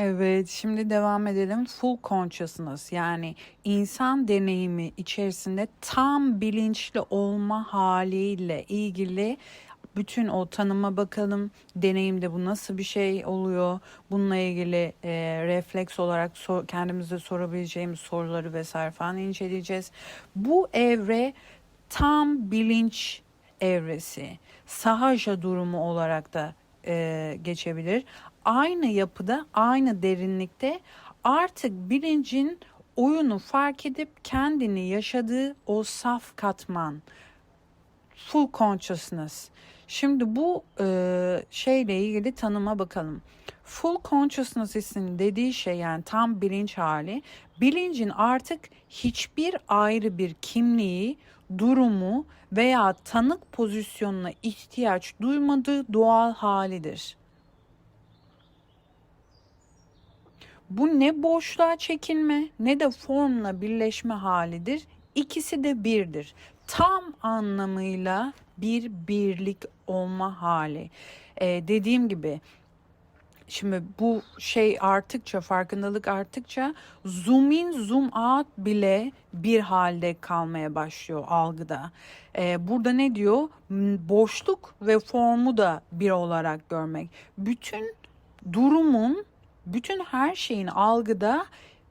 Evet, şimdi devam edelim. Full consciousness yani insan deneyimi içerisinde tam bilinçli olma haliyle ilgili bütün o tanıma bakalım. Deneyimde bu nasıl bir şey oluyor? Bununla ilgili e, refleks olarak sor, kendimize sorabileceğimiz soruları vesaire falan inceleyeceğiz. Bu evre tam bilinç evresi. Sahaja durumu olarak da e, geçebilir. Aynı yapıda, aynı derinlikte artık bilincin oyunu fark edip kendini yaşadığı o saf katman full consciousness. Şimdi bu e, şeyle ilgili tanıma bakalım. Full consciousness'in dediği şey yani tam bilinç hali, bilincin artık hiçbir ayrı bir kimliği, durumu veya tanık pozisyonuna ihtiyaç duymadığı doğal halidir. Bu ne boşluğa çekilme ne de formla birleşme halidir. İkisi de birdir. Tam anlamıyla bir birlik olma hali. Ee, dediğim gibi Şimdi bu şey arttıkça, farkındalık arttıkça zoom in, zoom out bile bir halde kalmaya başlıyor algıda. Ee, burada ne diyor? M- Boşluk ve formu da bir olarak görmek. Bütün durumun, bütün her şeyin algıda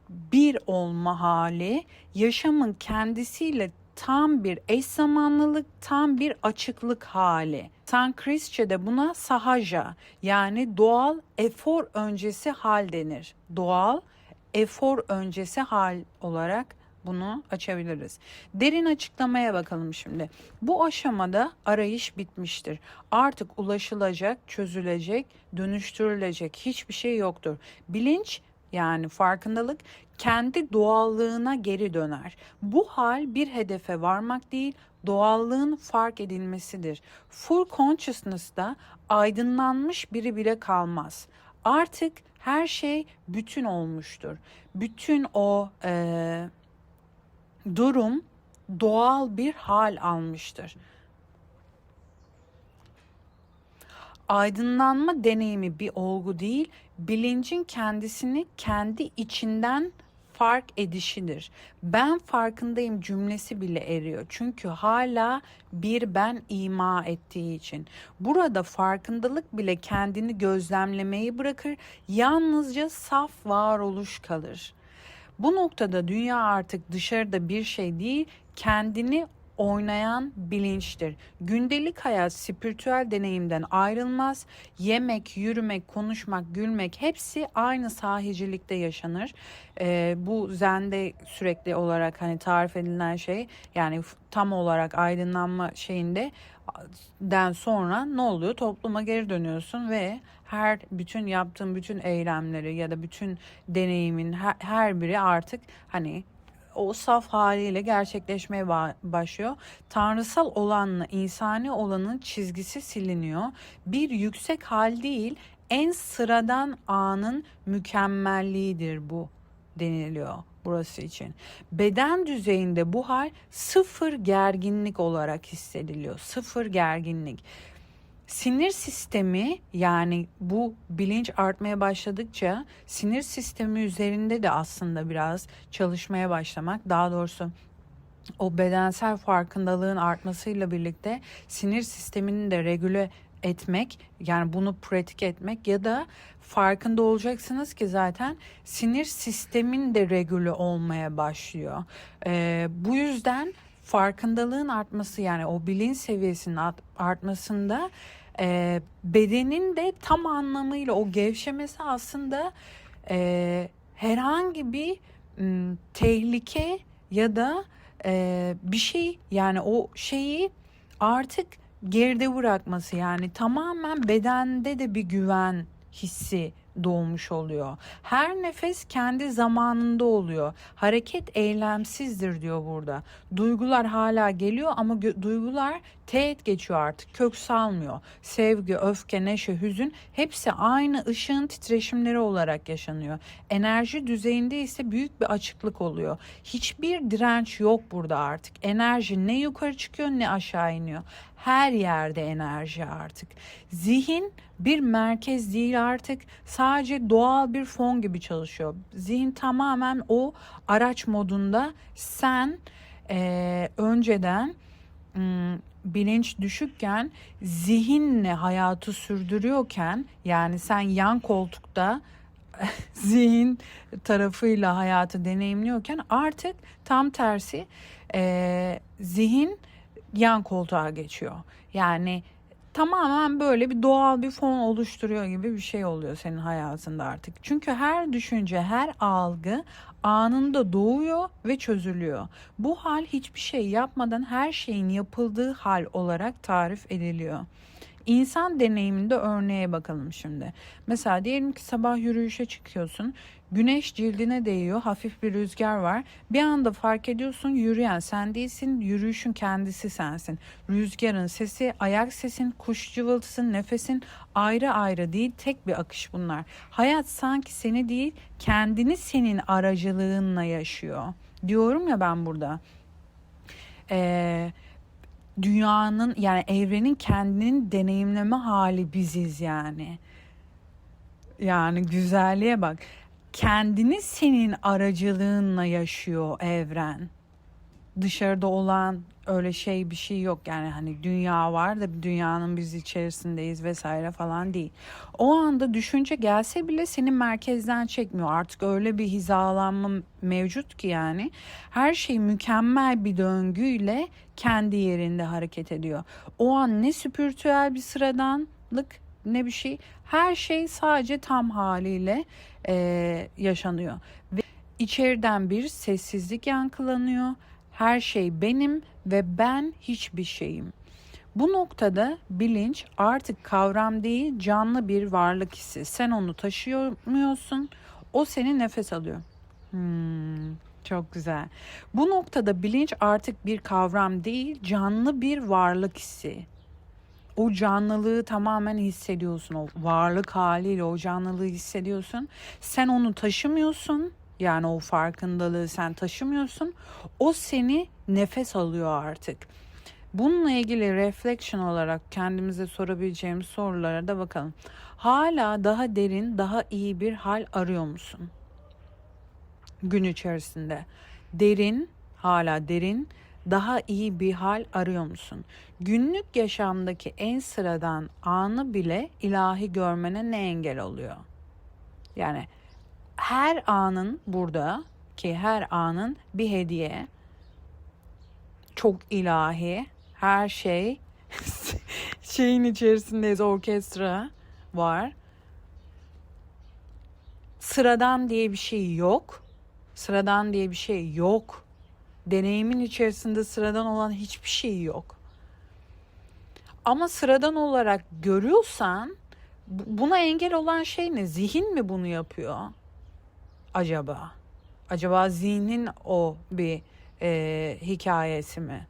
bir olma hali, yaşamın kendisiyle tam bir eş zamanlılık, tam bir açıklık hali. Sanskritçe'de buna sahaja yani doğal efor öncesi hal denir. Doğal efor öncesi hal olarak bunu açabiliriz. Derin açıklamaya bakalım şimdi. Bu aşamada arayış bitmiştir. Artık ulaşılacak, çözülecek, dönüştürülecek hiçbir şey yoktur. Bilinç yani farkındalık kendi doğallığına geri döner. Bu hal bir hedefe varmak değil, doğallığın fark edilmesidir. Full consciousness'da aydınlanmış biri bile kalmaz. Artık her şey bütün olmuştur. Bütün o eee, durum doğal bir hal almıştır. Aydınlanma deneyimi bir olgu değil, bilincin kendisini kendi içinden fark edişidir. Ben farkındayım cümlesi bile eriyor. Çünkü hala bir ben ima ettiği için. Burada farkındalık bile kendini gözlemlemeyi bırakır. Yalnızca saf varoluş kalır. Bu noktada dünya artık dışarıda bir şey değil, kendini oynayan bilinçtir. Gündelik hayat spiritüel deneyimden ayrılmaz. Yemek, yürümek, konuşmak, gülmek hepsi aynı sahicilikte yaşanır. Ee, bu zende sürekli olarak hani tarif edilen şey yani tam olarak aydınlanma şeyinde den sonra ne oluyor? Topluma geri dönüyorsun ve her bütün yaptığın bütün eylemleri ya da bütün deneyimin her, her biri artık hani o saf haliyle gerçekleşmeye ba- başlıyor. Tanrısal olanla insani olanın çizgisi siliniyor. Bir yüksek hal değil, en sıradan anın mükemmelliğidir bu deniliyor burası için. Beden düzeyinde bu hal sıfır gerginlik olarak hissediliyor. Sıfır gerginlik. Sinir sistemi yani bu bilinç artmaya başladıkça sinir sistemi üzerinde de aslında biraz çalışmaya başlamak daha doğrusu o bedensel farkındalığın artmasıyla birlikte sinir sistemini de regüle etmek yani bunu pratik etmek ya da farkında olacaksınız ki zaten sinir sistemin de regüle olmaya başlıyor. Ee, bu yüzden farkındalığın artması yani o bilinç seviyesinin art- artmasında e, bedenin de tam anlamıyla o gevşemesi aslında e, herhangi bir m, tehlike ya da e, bir şey yani o şeyi artık geride bırakması yani tamamen bedende de bir güven hissi doğmuş oluyor. Her nefes kendi zamanında oluyor. Hareket eylemsizdir diyor burada. Duygular hala geliyor ama duygular Teğet geçiyor artık. Kök salmıyor. Sevgi, öfke, neşe, hüzün hepsi aynı ışığın titreşimleri olarak yaşanıyor. Enerji düzeyinde ise büyük bir açıklık oluyor. Hiçbir direnç yok burada artık. Enerji ne yukarı çıkıyor ne aşağı iniyor. Her yerde enerji artık. Zihin bir merkez değil artık. Sadece doğal bir fon gibi çalışıyor. Zihin tamamen o araç modunda. Sen eee, önceden bilinç düşükken zihinle hayatı sürdürüyorken yani sen yan koltukta zihin tarafıyla hayatı deneyimliyorken artık tam tersi eee, zihin yan koltuğa geçiyor. Yani tamamen böyle bir doğal bir fon oluşturuyor gibi bir şey oluyor senin hayatında artık. Çünkü her düşünce, her algı anında doğuyor ve çözülüyor. Bu hal hiçbir şey yapmadan her şeyin yapıldığı hal olarak tarif ediliyor. İnsan deneyiminde örneğe bakalım şimdi. Mesela diyelim ki sabah yürüyüşe çıkıyorsun. Güneş cildine değiyor, hafif bir rüzgar var. Bir anda fark ediyorsun yürüyen sen değilsin, yürüyüşün kendisi sensin. Rüzgarın sesi, ayak sesin, kuş cıvıltısın, nefesin ayrı ayrı değil, tek bir akış bunlar. Hayat sanki seni değil, kendini senin aracılığınla yaşıyor. Diyorum ya ben burada. Eee dünyanın yani evrenin kendinin deneyimleme hali biziz yani. Yani güzelliğe bak. Kendini senin aracılığınla yaşıyor evren. Dışarıda olan öyle şey bir şey yok. Yani hani dünya var da dünyanın biz içerisindeyiz vesaire falan değil. O anda düşünce gelse bile seni merkezden çekmiyor. Artık öyle bir hizalanma mevcut ki yani her şey mükemmel bir döngüyle kendi yerinde hareket ediyor. O an ne spiritüel bir sıradanlık ne bir şey. Her şey sadece tam haliyle eee, yaşanıyor. Ve içeriden bir sessizlik yankılanıyor. Her şey benim ve ben hiçbir şeyim. Bu noktada bilinç artık kavram değil canlı bir varlık hissi. Sen onu taşıyamıyorsun. O seni nefes alıyor. Hmm, çok güzel. Bu noktada bilinç artık bir kavram değil canlı bir varlık hissi. O canlılığı tamamen hissediyorsun. O varlık haliyle o canlılığı hissediyorsun. Sen onu taşımıyorsun. Yani o farkındalığı sen taşımıyorsun. O seni nefes alıyor artık. Bununla ilgili reflection olarak kendimize sorabileceğimiz sorulara da bakalım. Hala daha derin, daha iyi bir hal arıyor musun? Gün içerisinde. Derin, hala derin, daha iyi bir hal arıyor musun? Günlük yaşamdaki en sıradan anı bile ilahi görmene ne engel oluyor? Yani her anın burada ki her anın bir hediye. Çok ilahi. Her şey şeyin içerisindeyiz. Orkestra var. Sıradan diye bir şey yok. Sıradan diye bir şey yok. Deneyimin içerisinde sıradan olan hiçbir şey yok. Ama sıradan olarak görüyorsan bu- buna engel olan şey ne? Zihin mi bunu yapıyor? Acaba? Acaba zihnin o bir e, hikayesi mi?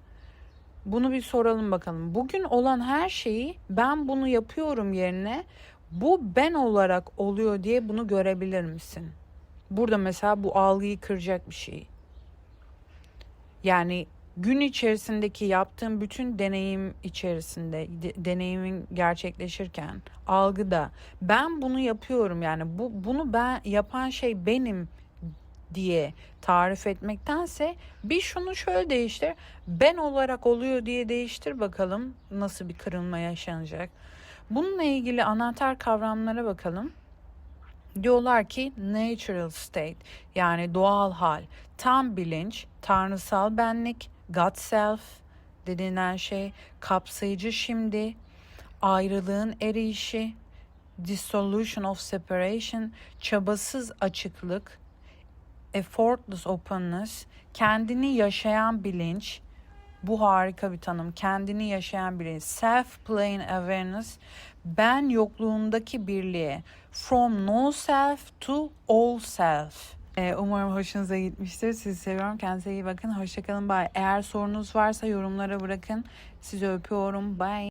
Bunu bir soralım bakalım. Bugün olan her şeyi ben bunu yapıyorum yerine bu ben olarak oluyor diye bunu görebilir misin? Burada mesela bu algıyı kıracak bir şey. Yani gün içerisindeki yaptığım bütün deneyim içerisinde de- deneyimin gerçekleşirken algıda ben bunu yapıyorum yani bu bunu ben yapan şey benim diye tarif etmektense bir şunu şöyle değiştir ben olarak oluyor diye değiştir bakalım nasıl bir kırılma yaşanacak. Bununla ilgili anahtar kavramlara bakalım. Diyorlar ki natural state yani doğal hal, tam bilinç, tanrısal benlik, God self denilen şey, kapsayıcı şimdi, ayrılığın eriyişi, dissolution of separation, çabasız açıklık, effortless openness, kendini yaşayan bilinç, bu harika bir tanım. Kendini yaşayan bilinç. Self plane awareness. Ben yokluğundaki birliğe. From no self to all self umarım hoşunuza gitmiştir. Sizi seviyorum. Kendinize iyi bakın. Hoşçakalın. Bye. Eğer sorunuz varsa yorumlara bırakın. Sizi öpüyorum. Bye.